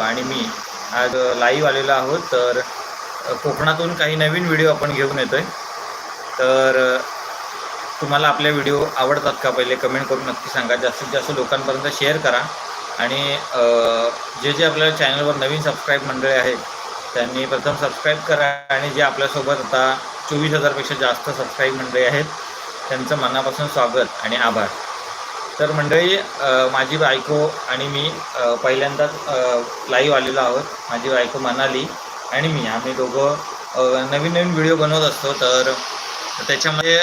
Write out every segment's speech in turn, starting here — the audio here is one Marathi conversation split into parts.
आणि मी. आज लाईव्ह आलेलो आहोत तर कोकणातून काही नवीन व्हिडिओ आपण घेऊन येतोय. तर तुम्हाला आपले व्हिडिओ आवडतात का पहिले? कमेंट करून नक्की सांगा. जास्तीत जास्त लोकांपर्यंत शेअर करा. आणि जे जे आपल्या चॅनलवर नवीन सबस्क्राईब मंडळी आहेत त्यांनी प्रथम सबस्क्राईब करा. आणि जे आपल्यासोबत आता चोवीस हजारपेक्षा जास्त सबस्क्राईब मंडळी आहेत त्यांचं मनापासून स्वागत आणि आभार. तर मंडळी माझी बायको आणि मी पहिल्यांदाच लाईव्ह आलेलो आहोत. माझी बायको मनाली आणि मी. आम्ही दोघं नवीन नवीन व्हिडिओ बनवत असतो. तर त्याच्यामध्ये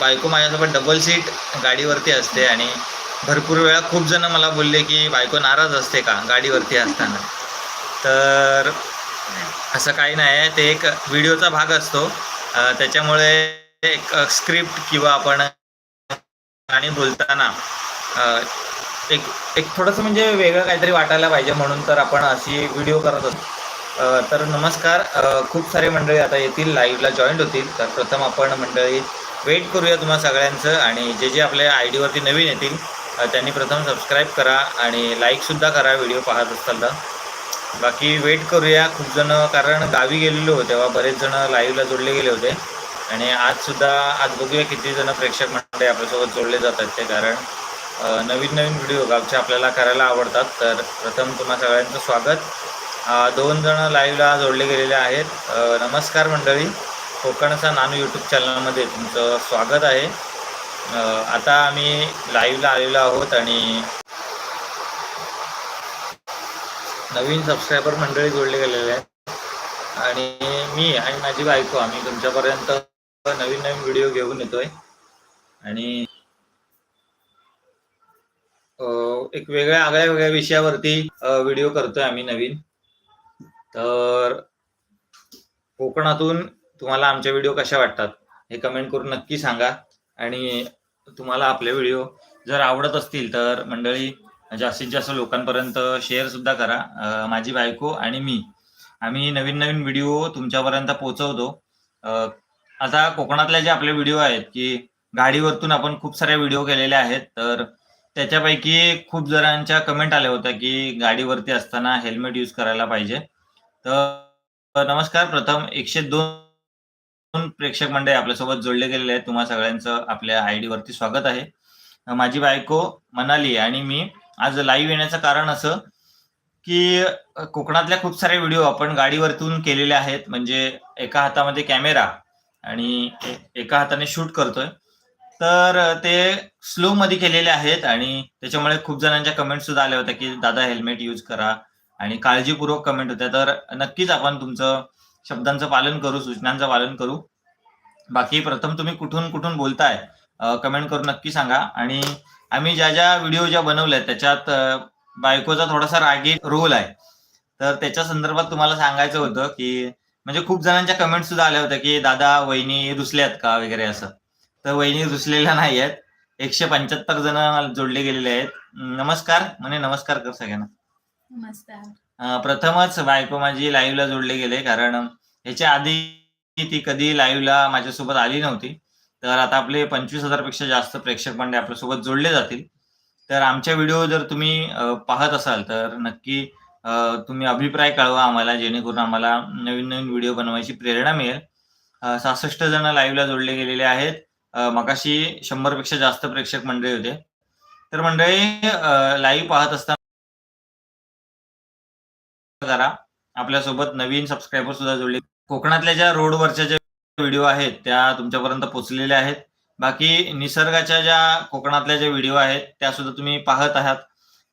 बायको माझ्यासोबत डबल सीट गाडीवरती असते आणि भरपूर वेळा खूप जण मला बोलले की बायको नाराज असते का गाडीवरती असताना? तर असं काही नाही. आहे ते एक व्हिडिओचा भाग असतो. त्याच्यामुळे एक स्क्रिप्ट किंवा आपण आणि बोलताना एक एक थोडंसं म्हणजे वेगळं काहीतरी वाटायला पाहिजे म्हणून तर आपण अशी व्हिडिओ करत असतो तर नमस्कार खूप सारे मंडळी आता येतील लाईव्हला जॉईंट होतील. तर प्रथम आपण मंडळी वेट करूया तुम्हा सगळ्यांचं आणि जे जे आपल्या आय डीवरती नवीन येतील त्यांनी प्रथम सबस्क्राईब करा आणि लाईकसुद्धा करा व्हिडिओ पाहत असताना तर. बाकी वेट करूया खूप जण कारण गावी गेलेलो तेव्हा बरेच जण लाईव्हला जोडले गेले होते. आणि आज सुद्धा आज बघूया किती जण प्रेक्षक मंडळी आपल्यासोबत जोडले जातात ते कारण नवीन नवीन व्हिडिओ गावचे आपल्याला करायला आवडतात. तर प्रथम तुम्हा सगळ्यांचं स्वागत. दोन जण लाईव्हला जोडले गेलेले आहेत. नमस्कार मंडळी. कोकणचा नानू यूट्यूब चॅनलमध्ये तुमचं स्वागत आहे. आता आम्ही लाईव्हला आलेलो आहोत आणि नवीन सबस्क्रायबर मंडळी जोडले गेलेले आहेत. आणि मी आणि माझी बायको आम्ही तुमच्यापर्यंत नवीन नवीन व्हिडिओ घेऊन येतोय. आणि एक वेगळ्या आगळ्या वेगळ्या विषयावरती व्हिडिओ करतोय आम्ही नवीन. तर कोकणातून तुम्हाला आमच्या व्हिडिओ कशा वाटतात हे कमेंट करून नक्की सांगा. आणि तुम्हाला आपले व्हिडिओ जर आवडत असतील तर मंडळी जास्तीत जास्त लोकांपर्यंत शेअर सुद्धा करा. माझी बायको आणि मी. आम्ही नवीन नवीन व्हिडिओ तुमच्यापर्यंत पोहोचवतो. आता कोकणातल्या जे आपले व्हिडिओ आहेत की गाडीवरतून आपण खूप सारे व्हिडिओ केलेले आहेत तर त्याच्यापैकी खूप जणांच्या कमेंट आल्या होत्या की गाडीवरती असताना हेल्मेट यूज करायला पाहिजे. तर नमस्कार प्रथम एकशे दोन प्रेक्षक मंडळी आपल्यासोबत जोडले गेलेले आहेत. तुम्हा सगळ्यांचं आपल्या आय वरती स्वागत आहे. माझी बायको मनाली आणि मी आज लाईव्ह येण्याचं कारण असं की कोकणातल्या खूप सारे व्हिडिओ आपण गाडीवरतून केलेले आहेत. म्हणजे एका हातामध्ये कॅमेरा आणि एका हाताने शूट करतोय. तर ते स्लो मध्ये केलेले आहेत आणि त्याच्यामुळे खूप जणांच्या कमेंट सुद्धा आल्या होत्या की दादा हेल्मेट यूज करा. आणि काळजीपूर्वक कमेंट होत्या. तर नक्कीच आपण तुमचं शब्दांचं पालन करू सूचनांचं पालन करू. बाकी प्रथम तुम्ही कुठून कुठून बोलताय कमेंट करून नक्की सांगा. आणि आम्ही ज्या ज्या व्हिडिओ ज्या बनवल्या त्याच्यात बायकोचा थोडासा रागी रोल आहे. तर त्याच्या संदर्भात तुम्हाला सांगायचं होतं की म्हणजे खूप जणांच्या कमेंट सुद्धा आल्या होत्या की दादा वहिनी रुसल्यात का? वगैरे असं. तर वहिनी रुसलेल्या नाही आहेत एकशे पंच्याहत्तर जण जोडले गेलेले आहेत. नमस्कार. म्हणे नमस्कार कर सगळ्यांना. नमस्कार. प्रथमच बायको माझी लाईव्हला जोडले गेले कारण ह्याच्या आधी ती कधी लाईव्हला माझ्यासोबत आली नव्हती. तर आता आपले पंचवीस हजारपेक्षा जास्त प्रेक्षक मंडळी आपल्यासोबत जोडले जातील. तर आमच्या व्हिडिओ जर तुम्ही पाहत असाल तर नक्की तुम्ही अभिप्राय कळवा आम्हाला जेणेकरून आम्हाला नवीन नवीन व्हिडिओ बनवायची प्रेरणा मिळेल. सहासष्ट जण लाईव्हला जोडले गेलेले आहेत. मगाशी शंभरपेक्षा जास्त प्रेक्षक मंडळी होते. तर मंडळी लाईव्ह पाहत असताना जरा आपल्यासोबत नवीन सबस्क्रायबर सुद्धा जोडले. कोकणातल्या ज्या रोडवरच्या ज्या व्हिडिओ आहेत त्या तुमच्यापर्यंत पोहोचलेल्या आहेत. बाकी निसर्गाच्या ज्या कोकणातल्या ज्या व्हिडिओ आहेत त्या सुद्धा तुम्ही पाहत आहात.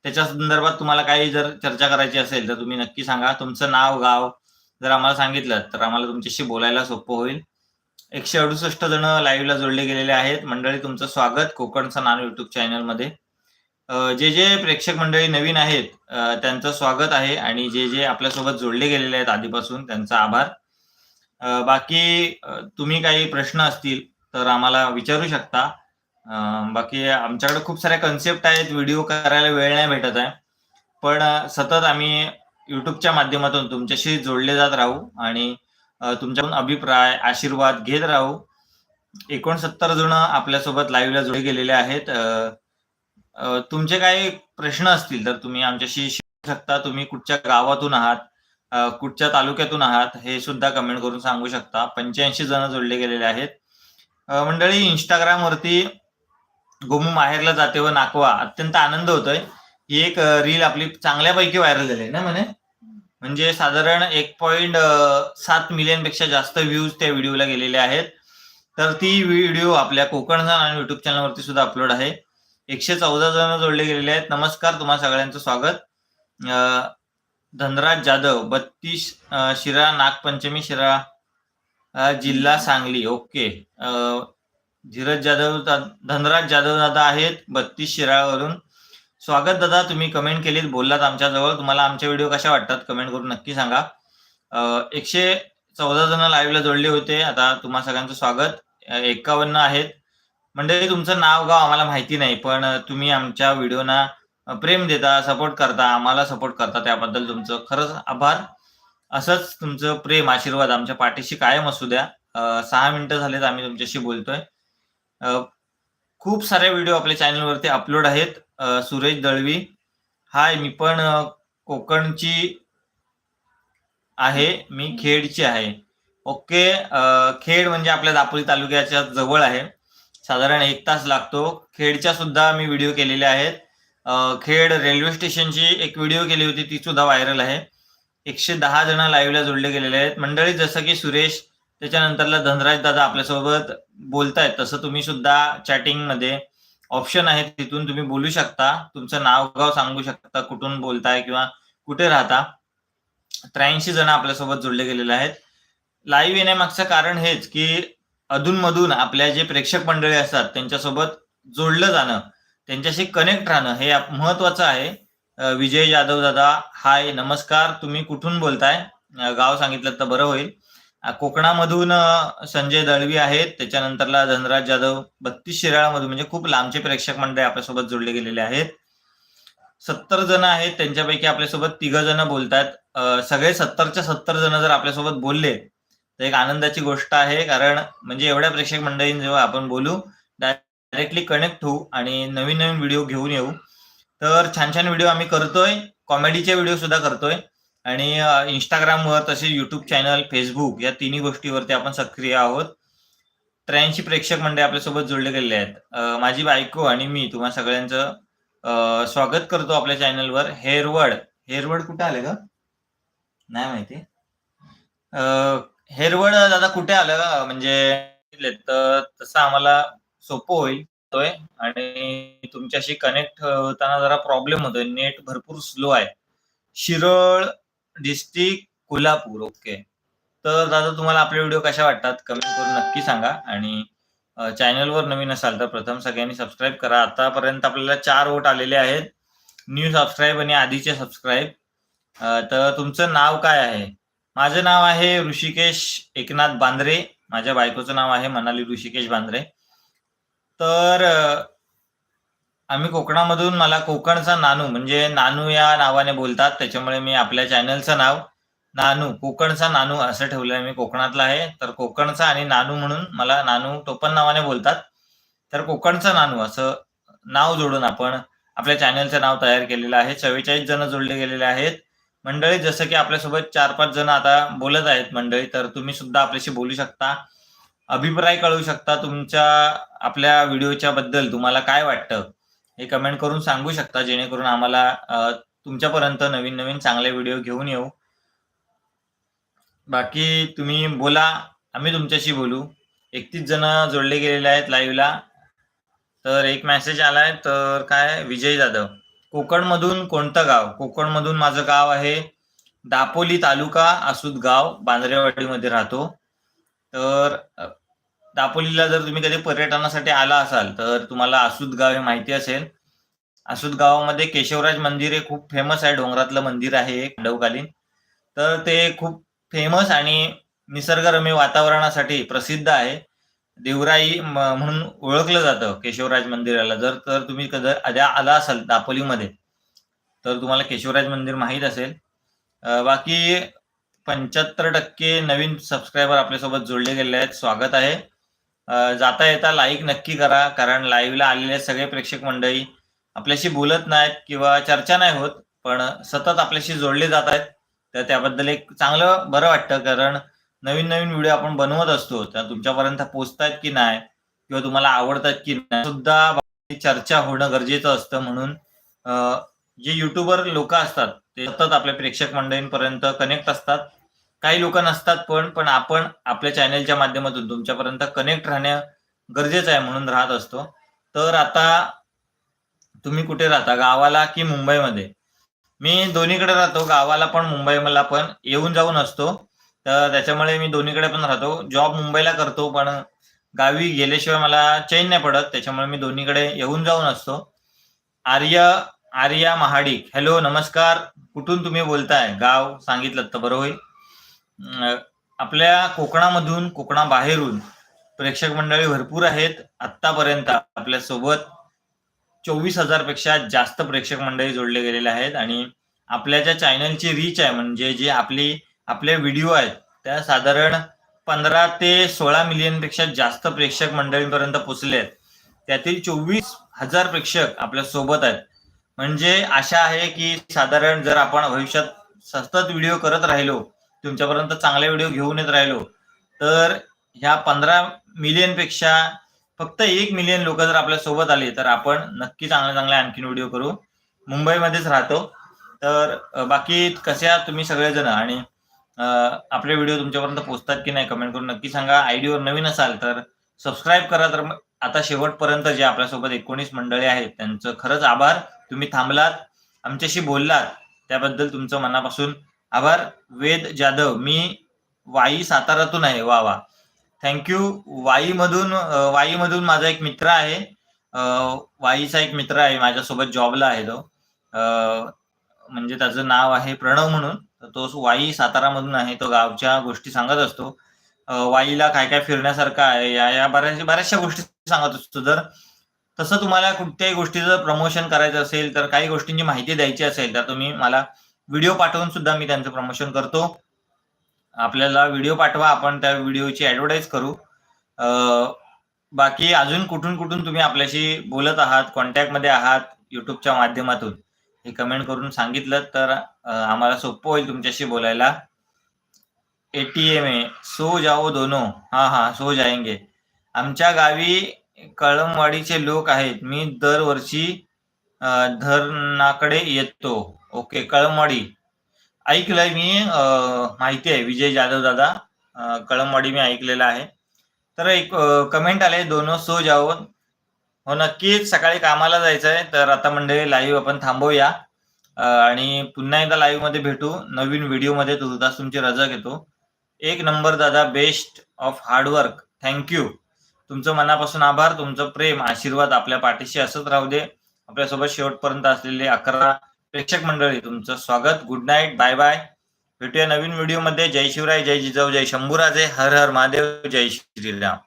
त्याच्या संदर्भात तुम्हाला काही जर चर्चा करायची असेल तर तुम्ही नक्की सांगा. तुमचं नाव गाव जर आम्हाला सांगितलं तर आम्हाला तुमच्याशी बोलायला सोपं होईल. एकशे अडुसष्ट जण लाईव्हला जोडले गेलेले आहेत. मंडळी तुमचं स्वागत. कोकणचा नाव युट्यूब चॅनलमध्ये जे जे प्रेक्षक मंडळी नवीन आहेत त्यांचं स्वागत आहे आणि जे जे आपल्यासोबत जोडले गेलेले आहेत आधीपासून त्यांचा आभार. बाकी तुम्ही काही प्रश्न असतील तर आम्हाला विचारू शकता. बाकी आमच्याकडे खूप साऱ्या कन्सेप्ट आहेत व्हिडिओ करायला वेळ नाही भेटत आहे. पण सतत आम्ही युट्यूबच्या माध्यमातून तुमच्याशी जोडले जात राहू आणि तुमच्याकडून अभिप्राय आशीर्वाद घेत राहू. एकोणसत्तर जण आपल्यासोबत लाईव्हला जोडले गेलेले आहेत. तुमचे काही प्रश्न असतील तर तुम्ही आमच्याशी शकता. तुम्ही कुठच्या गावातून आहात कुठच्या तालुक्यातून आहात हे सुद्धा कमेंट करून सांगू शकता. पंच्याऐंशी जण जोडले गेलेले आहेत. मंडळी इंस्टाग्राम वरती गोमू माहेरला जाते व नाकवा अत्यंत आनंद होतोय. ही एक रील आपली चांगल्यापैकी व्हायरल झाली आहे ना म्हणे? म्हणजे साधारण एक पॉइंट सात मिलियनपेक्षा जास्त व्ह्यूज त्या व्हिडिओला गेलेले आहेत. तर ती व्हिडिओ आपल्या कोकण आणि युट्यूब चॅनलवरती सुद्धा अपलोड आहे. एकशे चौदा जण जोडले गेलेले आहेत. नमस्कार तुम्हा सगळ्यांचं स्वागत. धनराज जाधव बत्तीस शिरा नागपंचमी शिरा जिल्हा सांगली. ओके. धीरज जाधव धनराज जाधव दादा आहेत बत्तीस शिराळवरून स्वागत दादा तुम्ही कमेंट केलीत बोललात आमच्याजवळ. तुम्हाला आमचे व्हिडिओ कशा वाटतात कमेंट करून नक्की सांगा. एकशे चौदा जण लाईव्हला जोडले होते. आता तुम्हा सगळ्यांचं स्वागत. एक्कावन्न एकावन्न आहेत. म्हणजे तुमचं नाव गाव आम्हाला माहिती नाही पण तुम्ही आमच्या व्हिडिओना प्रेम देता सपोर्ट करता आम्हाला सपोर्ट करता त्याबद्दल तुमचं खरंच आभार. असंच तुमचं प्रेम आशीर्वाद आमच्या पाठीशी कायम असू द्या. सहा मिनिटं झालेत आम्ही तुमच्याशी बोलतोय. खूप सारे व्हिडिओ आपल्या चॅनलवरती अपलोड आहेत. सुरेश दळवी. हाय मी पण कोकणची आहे. मी खेडची आहे. ओके खेड म्हणजे आपल्या दापोली तालुक्याच्या जवळ आहे. साधारण एक तास लागतो. खेडच्या सुद्धा मी व्हिडिओ केलेले आहेत. खेड रेल्वे स्टेशनची एक व्हिडिओ केली होती. ती सुद्धा व्हायरल आहे. एकशे दहा जण लाईव्हला जोडले गेलेले आहेत. मंडळी जसं की सुरेश त्याच्यानंतरला धनराज दादा आपल्यासोबत बोलतायत. तसं तुम्ही सुद्धा चॅटिंगमध्ये ऑप्शन आहे तिथून तुम्ही बोलू शकता. तुमचं नाव गाव सांगू शकता. कुठून बोलताय किंवा कुठे राहता. त्र्याऐंशी जण आपल्यासोबत जोडले गेलेले आहेत. लाईव्ह येण्यामागचं कारण हेच की अधूनमधून आपल्या जे प्रेक्षक मंडळी असतात त्यांच्यासोबत जोडलं जाणं त्यांच्याशी कनेक्ट राहणं हे महत्वाचं आहे. विजय जाधव दादा हाय नमस्कार. तुम्ही कुठून बोलताय? गाव सांगितलं तर बरं होईल. कोकणामधून संजय दळवी आहेत. त्याच्यानंतरला धनराज जाधव बत्तीस शिराळामधून म्हणजे खूप लांबचे प्रेक्षक मंडळी आपल्यासोबत जोडले गेलेले आहेत. सत्तर जण आहेत त्यांच्यापैकी आपल्यासोबत तिघ जण बोलतात सगळे सत्तरच्या सत्तर जण जर आपल्यासोबत बोलले तर एक आनंदाची गोष्ट आहे. कारण म्हणजे एवढ्या प्रेक्षक मंडळीं जेव्हा आपण बोलू डायरेक्टली कनेक्ट होऊ आणि नवीन नवीन व्हिडिओ घेऊन येऊ. तर छान छान व्हिडिओ आम्ही करतोय. कॉमेडीचे व्हिडिओ सुद्धा करतोय. आणि इंस्टाग्रामवर तसे युट्यूब चॅनल फेसबुक या तिन्ही गोष्टीवरती आपण सक्रिय आहोत. त्र्याऐंशी प्रेक्षक मंडळी आपल्यासोबत जोडले गेलेले आहेत. माझी बायको आणि मी तुम्हा सगळ्यांचं स्वागत करतो आपल्या चॅनलवर हेरवड. हेरवड कुठे आले का नाही माहिती. अं, हेरवड दादा कुठे आलं म्हणजे तर तसं आम्हाला सोपं होईल. होतोय आणि तुमच्याशी कनेक्ट होताना जरा प्रॉब्लेम होतोय. नेट भरपूर स्लो आहे. Shirol district Kolhapur okay. तर दादा तुम्हाला आपले व्हिडिओ कशा वाटतात? कमेंट करून नक्की सांगा. आणि चॅनलवर नवीन असाल तर प्रथम सगळ्यांनी सबस्क्राईब करा. आतापर्यंत आपल्याला चार वोट आलेले आहेत. न्यू सबस्क्राईब आणि आधीचे सबस्क्राईब. तर तुमचं नाव काय आहे? माझं नाव आहे ऋषिकेश एकनाथ बांद्रे. माझ्या बायकोचं नाव आहे मनाली ऋषिकेश बांद्रे. तर आम्ही कोकणामधून मला कोकणचा नानू म्हणजे नानू या नावाने बोलतात त्याच्यामुळे मी आपल्या चॅनलचं नाव नानू कोकणचा नानू असं ठेवलं आहे मी कोकणातला आहे. तर कोकणचा आणि नानू म्हणून मला नानू टोपण नावाने बोलतात. तर कोकणचा नानू असं नाव जोडून आपण आपल्या चॅनलचं नाव तयार केलेलं आहे. चव्वेचाळीस जण जोडले गेलेले आहेत. मंडळी जसं की आपल्यासोबत चार पाच जण आता बोलत आहेत मंडळी तर तुम्ही सुद्धा आपल्याशी बोलू शकता. अभिप्राय कळवू शकता तुमच्या आपल्या व्हिडिओच्या बद्दल तुम्हाला काय वाटतं? हे कमेंट करून सांगू शकता जेणेकरून आम्हाला तुमच्यापर्यंत नवीन नवीन चांगले व्हिडिओ घेऊन येऊ. बाकी तुम्ही बोला आम्ही तुमच्याशी बोलू. एकतीस जण जोडले गेलेले आहेत लाईव्हला तर एक मेसेज आलाय तर काय? विजय जाधव. कोकणमधून कोणतं गाव? कोकणमधून माझं गाव आहे दापोली तालुका आसूद गाव बांद्रेवाडीमध्ये राहतो. तर दापोलीला जर तुम्ही कधी पर्यटनासाठी आला असाल तर तुम्हाला आसुदगाव हे माहिती असेल. आसुदगावामध्ये केशवराज मंदिर हे खूप फेमस आहे. डोंगरातलं मंदिर आहे एक खंडवकालीन. तर ते खूप फेमस आणि निसर्गरम्य वातावरणासाठी प्रसिद्ध आहे. देवराई म- म्हणून ओळखलं जातं केशवराज मंदिराला. जर तर तुम्ही कधी आल्या आला असाल दापोलीमध्ये तर तुम्हाला केशवराज मंदिर माहीत असेल. बाकी पंच्याहत्तर टक्के नवीन सबस्क्रायबर आपल्यासोबत जोडले गेले आहेत. स्वागत आहे. जाता येता लाईक नक्की करा कारण लाईव्हला आलेले सगळे प्रेक्षक मंडळी आपल्याशी बोलत नाहीत किंवा चर्चा नाही होत पण सतत आपल्याशी जोडले जात आहेत. तर त्याबद्दल एक चांगलं बरं वाटतं कारण नवीन नवीन व्हिडिओ आपण बनवत असतो तर तुमच्यापर्यंत पोहोचतायत की नाही किंवा तुम्हाला आवडतात की नाही सुद्धा चर्चा होणं गरजेचं असतं. म्हणून जे युट्यूबर लोक असतात ते सतत आपल्या प्रेक्षक मंडळींपर्यंत कनेक्ट असतात. काही लोक नसतात पण पण आपण आपल्या चॅनेलच्या माध्यमातून तुमच्यापर्यंत कनेक्ट राहणं गरजेचं आहे म्हणून राहत असतो. तर आता तुम्ही कुठे राहता? गावाला की मुंबईमध्ये? मी दोन्हीकडे राहतो. गावाला पण मुंबईला पण. येऊन जाऊन असतो. तर त्याच्यामुळे मी दोन्हीकडे पण राहतो. जॉब मुंबईला करतो पण गावी गेल्याशिवाय मला चैन नाही पडत. त्याच्यामुळे मी दोन्हीकडे येऊन जाऊन असतो. आर्य आर्या महाडिक. हॅलो नमस्कार. कुठून तुम्ही बोलताय? गाव सांगितलं तर बरं होईल. आपल्या कोकणामधून कोकणाबाहेरून प्रेक्षक मंडळी भरपूर आहेत. आतापर्यंत आपल्यासोबत चोवीस हजारपेक्षा जास्त प्रेक्षक मंडळी जोडले गेलेले आहेत आणि आपल्या ज्या चॅनलची रीच आहे म्हणजे जे आपली आपले व्हिडिओ आहेत त्या साधारण पंधरा ते सोळा मिलियनपेक्षा जास्त प्रेक्षक मंडळींपर्यंत पोहोचले आहेत. त्यातील चोवीस हजार प्रेक्षक आपल्यासोबत आहेत. म्हणजे आशा आहे की साधारण जर आपण भविष्यात सतत व्हिडिओ करत राहिलो तुमच्यापर्यंत चांगले व्हिडिओ घेऊन येत राहिलो. तर ह्या पंधरा मिलियनपेक्षा फक्त एक मिलियन लोक जर आपल्यासोबत आले तर आपण नक्की चांगले चांगले आणखीन व्हिडिओ करू. मुंबईमध्येच राहतो. तर बाकी कसे आहात तुम्ही सगळेजण? आणि आपले व्हिडिओ तुमच्यापर्यंत पोहोचतात की नाही कमेंट करून नक्की सांगा. आयडीवर नवीन असाल तर सबस्क्राईब करा. तर आता शेवटपर्यंत जे आपल्यासोबत एकोणीस मंडळी आहेत त्यांचं खरंच आभार. तुम्ही थांबलात आमच्याशी बोललात त्याबद्दल तुमचं मनापासून आभार. वेद जाधव मी वाई सातारातून आहे. वा वा. थँक्यू वाईमधून वाईमधून माझा एक मित्र आहे. वाईचा एक मित्र आहे माझ्यासोबत जॉबला आहे तो. अ, म्हणजे त्याचं नाव आहे प्रणव म्हणून. तो वाई सातारामधून आहे. तो गावच्या गोष्टी सांगत असतो. वाईला काय काय फिरण्यासारखं आहे? या या बऱ्याच बऱ्याचशा गोष्टी सांगत असतो. जर तसं तुम्हाला कुठल्याही गोष्टीचं प्रमोशन करायचं असेल तर काही गोष्टींची माहिती द्यायची असेल तर तुम्ही मला व्हिडिओ पाठवून सुद्धा मी त्यांचं प्रमोशन करतो. आपल्याला व्हिडिओ पाठवा आपण त्या व्हिडिओची ऍडव्हर्टाईज करू. बाकी अजून कुठून कुठून तुम्ही आपल्याशी बोलत आहात कॉन्टॅक्टमध्ये आहात युट्यूबच्या माध्यमातून हे कमेंट करून सांगितलं तर आम्हाला सोपं होईल तुमच्याशी बोलायला. एटीएम ए सो जाओ दोनो. हा हा सो जायंगे आमच्या गावी कळमवाडीचे लोक आहेत. मी दरवर्षी धरणाकडे येतो. ओके कळमवाडी ऐकलंय मी माहिती आहे विजय जाधव दादा. अं, कळमवाडी मी ऐकलेलं आहे. तर एक कमेंट आले दोन सो जाओ. हो नक्कीच सकाळी कामाला जायचं आहे तर आता मंडळी लाईव्ह आपण थांबवूया. आणि पुन्हा एकदा लाईव्हमध्ये भेटू. नवीन व्हिडिओमध्ये तुर्तास तुमची रजा घेतो. एक नंबर दादा बेस्ट ऑफ हार्डवर्क थँक्यू तुमचं मनापासून आभार तुमचं प्रेम आशीर्वाद आपल्या पाठीशी असंच राहू दे. आपल्यासोबत शेवटपर्यंत असलेले अकरा प्रेक्षक मंडळी तुमचं स्वागत. गुड नाईट बाय बाय भेटूया नवीन व्हिडिओमध्ये. जय शिवराय जय जिजाऊ जय शंभूराजे. हर हर महादेव जय श्रीराम.